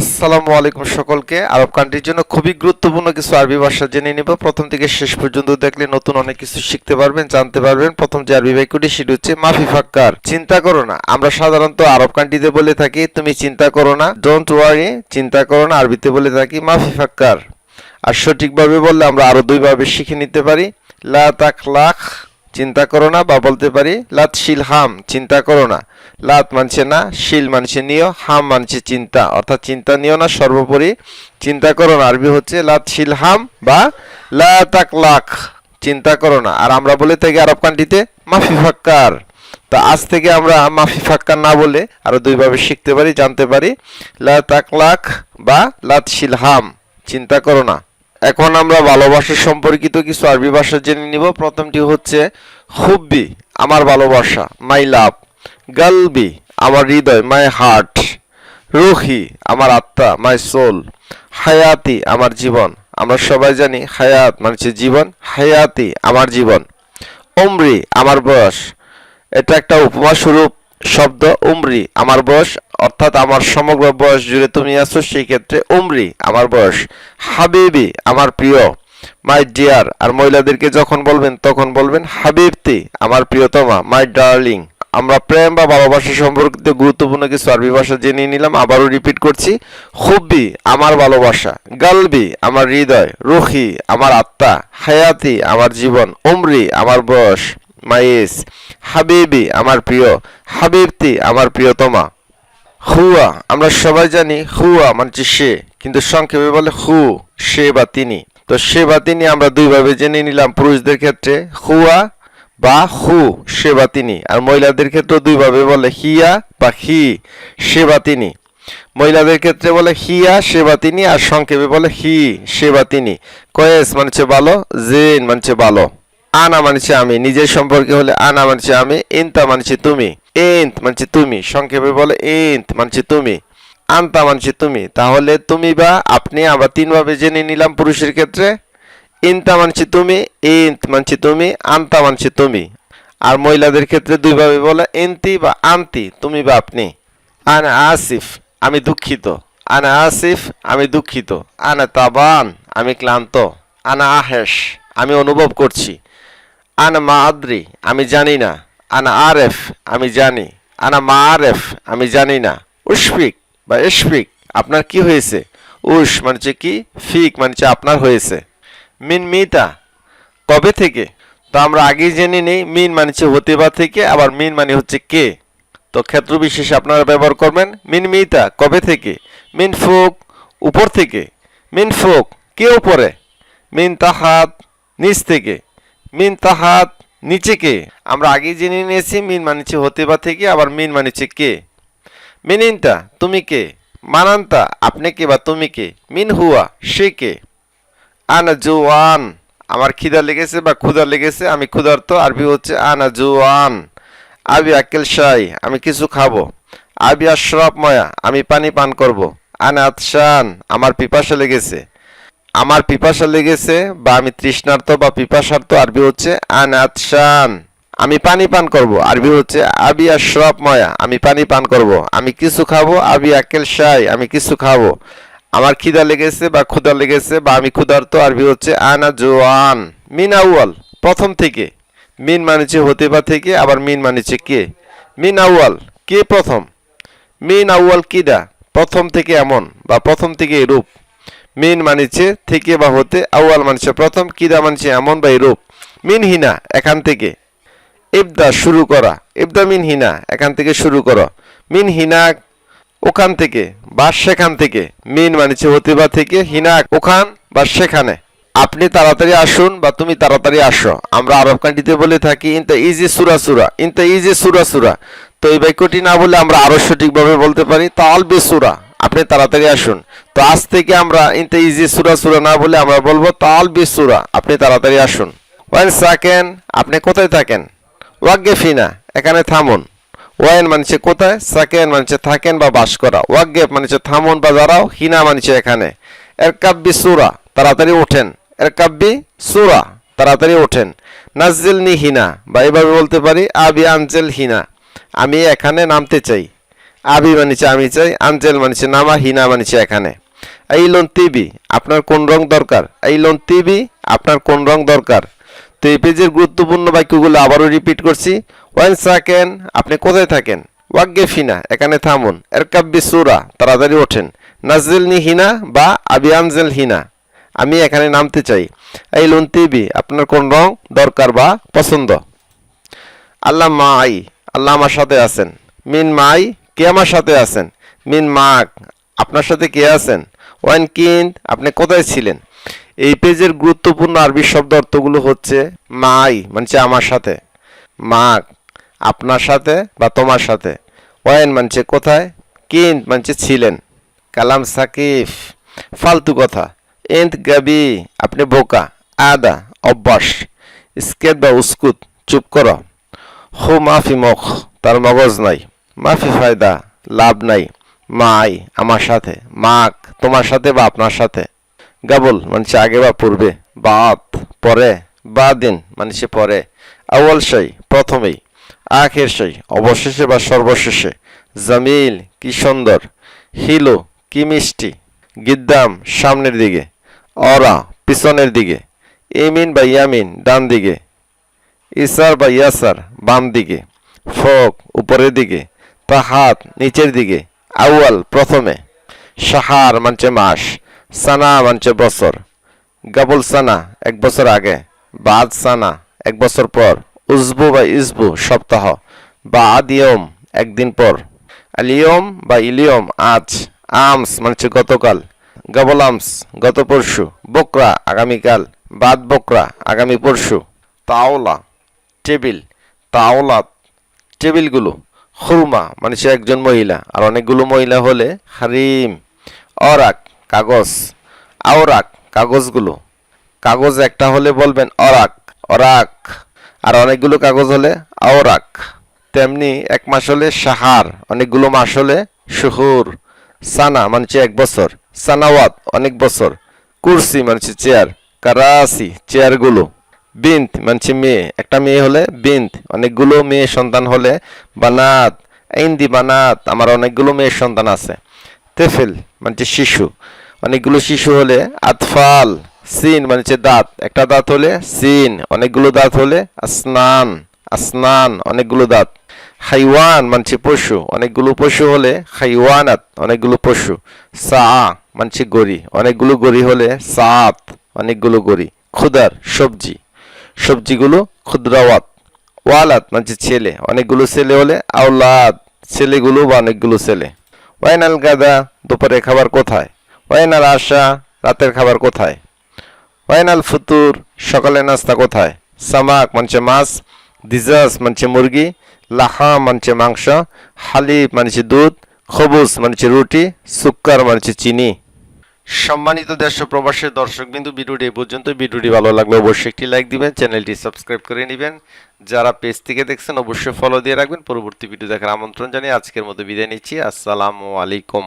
আসসালামু আলাইকুম সকলকে। আরব কান্ট্রির জন্য খুবই গুরুত্বপূর্ণ কিছু আরবি ভাষা জেনে নিব। প্রথম থেকে শেষ পর্যন্ত দেখলে নতুন অনেক কিছু শিখতে পারবেন, জানতে পারবেন। প্রথম যে আরবি বাক্যটি সেটি হচ্ছে মাফি ফাক্কার। চিন্তা করো না, আমরা সাধারণত আরব কান্ট্রিতে বলে থাকি, তুমি চিন্তা করো না। ডোন্ট ওয়ারি চিন্তা করো না, আরবিতে বলে থাকি মাফি ফাক্কার। আর সঠিকভাবে বললে আমরা আরও দুইভাবে শিখে নিতে পারি। লা তাক লাখ চিন্তা করো না, বা বলতে পারি, লাত শিল হাম, চিন্তা করো না। লাত মানছে না, শিল মানছে নিও হাম মানছে চিন্তা। অর্থাৎ চিন্তা নিও না, সর্বোপরি চিন্তা করো না। আরবি হচ্ছে লাত শিল হাম বা লা তাক লাখ চিন্তা করো না। আর আমরা বলে থাকি আরব কান্ট্রিতে, মাফি ফাক্কার। তা আজ থেকে আমরা মাফি ফাক্কার না বলে আরও দুইভাবে শিখতে পারি, জানতে পারি। লা তাক লাখ বা লাত শিল হাম, চিন্তা করো না। এখন আমরা ভালোবাসা সম্পর্কিত কিছু আরবি ভাষা জেনে নিব। প্রথমটি হচ্ছে হুব্বি, আমার ভালোবাসা মাই লাভ গালবি, আমার হৃদয় মাই হার্ট রুহি, আমার আত্মা মাই সোল হায়াতি, আমার জীবন, আমরা সবাই জানি হায়াত মানে জীবন, হায়াতি, আমার জীবন অমরি আমার বয়স, এটা একটা উপমা স্বরূপ। শব্দ উমরি, আমার বয়স, অর্থাৎ আমার সমগ্র বয়স জুড়ে তুমি আছো, সেই ক্ষেত্রে উমরি, আমার বয়স। হাবিবি, আমার প্রিয়। মাই ডিয়ার আর মহিলাদেরকে যখন বলবেন, তখন বলবেন, হাবিবতি, আমার প্রিয়তমা মাই ডার্লিং আমরা প্রেম বা ভালোবাসা সম্পর্কিত গুরুত্বপূর্ণ কিছু আরবি ভাষা জেনে নিলাম, আবারও রিপিট করছি। খুব্বি, আমার ভালোবাসা। গালবি, আমার হৃদয়। রুহি আমার আত্মা। হায়াতি, আমার জীবন। উমরি, আমার বয়স। মাইস, হাবিবি আমার প্রিয়, হাবিবতি আমার প্রিয়তমা। হুয়া, আমরা সবাই জানি হুয়া মানে সে, কিন্তু সংক্ষেপে বলে হু, সে বা তিনি। তো সে বা তিনি আমরা দুইভাবে জেনে নিলাম, পুরুষদের ক্ষেত্রে হুয়া বা হু, সে বা তিনি, আর মহিলাদের ক্ষেত্রে দুইভাবে বলে হিয়া বা হি, সে বা তিনি। মহিলাদের ক্ষেত্রে বলে হিয়া, সে বা তিনি, আর সংক্ষেপে বলে হি, সে বা তিনি। কয়েস মানছে ভালো, জেন মানছে ভালো। আনা মানছে আমি, নিজের সম্পর্কে হলে আনা মানছে আমি, ইন্তা মানছে তুমি এন্ত মানছে তুমি, সংক্ষেপে বলে এন্ত মানছে তুমি, আনতা মানছে তুমি, তাহলে তুমি বা আপনি আবার তিনভাবে জেনে নিলাম পুরুষের ক্ষেত্রে, ইন্তা মানছে তুমি, ইন্ত মানছে তুমি, আনতা মানছে তুমি, আর মহিলাদের ক্ষেত্রে দুইভাবে বলে এন্তি বা আন্তি, তুমি বা আপনি। আনা আসিফ, আমি দুঃখিত। আনা আসিফ, আমি দুঃখিত। আনা তাবান, আমি ক্লান্ত। আনা আহেস আমি অনুভব করছি। আনা মা আদ্রি আমি জানি না। আনা আরেফ, আমি জানি। আনা মা আরেফ আমি জানি না। উশফিক বা ইশফিক, আপনার কি হয়েছে? উস মানে কি? ফিক মানে আপনার হয়েছে। মিন মিতা, কবে থেকে? তো আমরা আগেই জেনে নেই, মিন মানে হতে বা থেকে, আবার মিন মানে হচ্ছে কে? তো ক্ষেত্র বিশেষে আপনারা ব্যবহার করবেন, মিন মিতা, কবে থেকে? মিন ফোক, উপর থেকে। মিন ফোক, কে উপরে? মিন তাহাত, নিচ থেকে। মিন তাহাত, নিচে কে? আমরা আগেই জেনে নিয়েছি মিন মানিছে হতে বা থেকে, আবার মিন মানিছে কে? মিনিনটা তুমি কে? মানান্তা আপনি কে বা তুমি কে? মিন হুয়া, সে কে? আনা জুয়ান, আমার খিদা লেগেছে বা ক্ষুধা লেগেছে, আমি ক্ষুধার্ত, আরবি হচ্ছে আনা জুয়ান। আবি আকেল শাই, আমি কিছু খাব। আবি আশরাফ ময়া, আমি পানি পান করব। আনা আতশান, আমার পিপাসা লেগেছে। আমার পিপাসা লেগেছে বা আমি তৃষ্ণার্থ বা পিপাসার্থ আরবি হচ্ছে আন আতশান আমি পানি পান করব, আরবি হচ্ছে আবি আশরাফ ময়া। আমি পানি পান করব, আমি কিছু খাব, আবি আকেল শাই, আমি কিছু খাব। আমার খিদা লেগেছে বা ক্ষুধা লেগেছে বা আমি ক্ষুধার্ত, আরবি হচ্ছে আনা জোয়ান মিন আউয়াল, প্রথম থেকে। মিন মানেছে হতে বা থেকে, আবার মিন মানেছে কে? মিন আউয়াল, কে প্রথম? মিন আউয়াল কিডা? প্রথম থেকে এমন বা প্রথম থেকে এরূপ। মিন মানিছে, থেকে বা হতে, আউয়াল মানছে। প্রথম কিদা মানছে, এমন বা এরূপ। মিন হিনা, এখান থেকে। ইবদা, শুরু করা। ইবদা, মিন হিনা, এখান থেকে শুরু করো। মিন হিনা, ওখান থেকে, বা সেখান থেকে। মিন মানিছে হতে বা থেকে, হিনা, ওখান, বা সেখানে। আপনি তাড়াতাড়ি আসুন বা তুমি তাড়াতাড়ি আসো। আমরা আরব কান্ট্রিতে বলে থাকি, ইনতা ইজি সুরা সুরা, ইনতা ইজি সুরা সুরা। তো এই বাক্যটি না বলে আমরা আরও সঠিকভাবে বলতে পারি তাল বে সুরা। আপনি তাড়াতাড়ি আসুন। তো আজ থেকে আমরা ইনতে ইজি সুরা সুরা না বলে আমরা বলব তাল বে সুরা। আপনি তাড়াতাড়ি আসুন। ওয়ান সেকেন্ড, আপনি কোথায় থাকেন? ওয়াগ্গে ফিনা, এখানে থামুন। ওয়াইন মানছে কোথায়? সেকেন্ড মানছে থাকেন বা বাস করা। ওয়াগ্গেপ মানছে থামুন বা দাঁড়াও, হিনা মানছে এখানে। এর কাব্যি সুরা, তাড়াতাড়ি ওঠেন। এর কাব্যি সুরা, তাড়াতাড়ি ওঠেন। নাজিল নি হিনা, বা এভাবে বলতে পারি, আবি আনজেল হিনা। আমি এখানে নামতে চাই। আবি মানিছে আমি চাই, আঞ্জেল মানিছে নামা, হিনা মানিছে এখানে। এই লোন তিবি আপনার কোন রং দরকার? এই লোন তিবি আপনার কোন রং দরকার? তো এই পেজের গুরুত্বপূর্ণ বাক্যগুলো আবারও রিপিট করছি। ওয়ান সেকেন্ড আপনি কোথায় থাকেন? ওয়াগ্গে ফিনা, এখানে থামুন। এর কাব্যি সুরা, তাড়াতাড়ি ওঠেন। নাজেলনি হিনা বা আবি আনজেল হিনা, আমি এখানে নামতে চাই। এই লোন তিবি আপনার কোন রং দরকার বা পছন্দ? আল্লাহ মাই আল্লাহ আমার সাথে আছেন। মিন মাই কে আমার সাথে আছেন? মিন মাক আপনার সাথে কে আছেন? ওয়ান কিন আপনি কোথায় ছিলেন? এই পেজের গুরুত্বপূর্ণ আরবি শব্দ অর্থগুলো হচ্ছে মাই মানছে আমার সাথে। মাক আপনার সাথে বা তোমার সাথে। ওয়ান মানছে কোথায়? কিন মানছে ছিলেন। কালাম সাকিফ, ফালতু কথা। এন্দ গাবি, আপনি বোকা। আদা, অভ্যাস। স্কেট বা উস্কুত, চুপ করো। হো, মাফি, মুখ, তার মগজ নাই। মাফি ফায়দা, লাভ নাই। মাই আমার সাথে, মাক তোমার সাথে বা আপনার সাথে। গাবল মানে আগে বা পূর্বে বাত পরে, বা দিন মানে সে পরে। আউয়াল সেই, প্রথমেই। আখের সেই, অবশেষে বা সর্বশেষে। জামিল, কি সুন্দর। হিলো, কি মিষ্টি। গিদ্দাম, সামনের দিকে। অরা, পিছনের দিকে। ইমিন বা ইয়ামিন, ডান দিকে। ইসার বা ইয়াসার, বাম দিকে। ফোক, উপরের দিকে। তাহাত নিচের দিকে, আউয়াল প্রথমে, সাহার মানছে মাস, সানা মানছে বছর, গাবুল সানা এক বছর আগে, বাদ সানা এক বছর পর, উজবু বা ইসবু সপ্তাহ, বা আদিয়ম একদিন পর, আলিয়ম বা ইলিয়ম আজ, আমস মানছে গতকাল, গাবল আমস গত পরশু, বকরা আগামীকাল, বাদ বকরা আগামী পরশু, তাওলা, টেবিল, তাওলাত, টেবিলগুলো খুরমা মানে সে একজন মহিলা। আর অনেকগুলো মহিলা হলে হারিম, অরাক, কাগজ, আওরাক, কাগজগুলো। কাগজ একটা হলে বলবেন অরাক অরাক। আর অনেকগুলো কাগজ হলে আওরাক। তেমনি এক মাস হলে সাহার, অনেকগুলো মাস হলে শুহুর। সানা মানছে এক বছর। সানাওয়াত, অনেক বছর। কুরসি মানছে চেয়ার। কারাসি, চেয়ারগুলো। বিন্ত মানছি মেয়ে। একটা মেয়ে হলে বিন্ত অনেকগুলো মেয়ে সন্তান হলে বানাত ইন্দি বানাত, আমার অনেকগুলো মেয়ের সন্তান আছে। তেফেল, মানছে শিশু। অনেকগুলো শিশু হলে আতফাল, সিন, মানছে দাঁত। একটা দাঁত হলে সিন, অনেকগুলো দাঁত হলে আসনান আসনান, অনেকগুলো দাঁত। হাইওয়ান, মানছে পশু। অনেকগুলো পশু হলে হাইওয়ানাত, অনেকগুলো পশু। সা, মানছে গড়ি। অনেকগুলো গড়ি হলে সাত, অনেকগুলো গড়ি। খুদার, সবজি। সবজিগুলো ক্ষুদ্রাওয়াত, ওয়ালাত মানে ছেলে, অনেকগুলো ছেলে হলে আওলাদ, ছেলেগুলো বা অনেকগুলো ছেলে। ওয়াইনাল গাদা দুপুরে খাবার কোথায়? ওয়াইনাল আশা, রাতের খাবার কোথায়? ওয়াইনাল ফুতুর সকালে নাস্তা কোথায়? সামাক মানছে মাছ, দিজাস মানছে মুরগি লাহা মানছে মাংস হালিব মানছে দুধ খবুজ মানছে রুটি, সুক্কার মানছে চিনি। সম্মানিত দেশ প্রবাসের দর্শক বিন্দু ভিডিওটি এই পর্যন্ত। ভিডিওটি ভালো লাগলে অবশ্যই একটি লাইক দিবেন, চ্যানেলটি সাবস্ক্রাইব করে নেবেন। যারা পেজ থেকে দেখছেন, অবশ্যই ফলো দিয়ে রাখবেন। পরবর্তী ভিডিও দেখার আমন্ত্রণ জানিয়ে আজকের মতো বিদায় নিচ্ছি। আসসালামু আলাইকুম।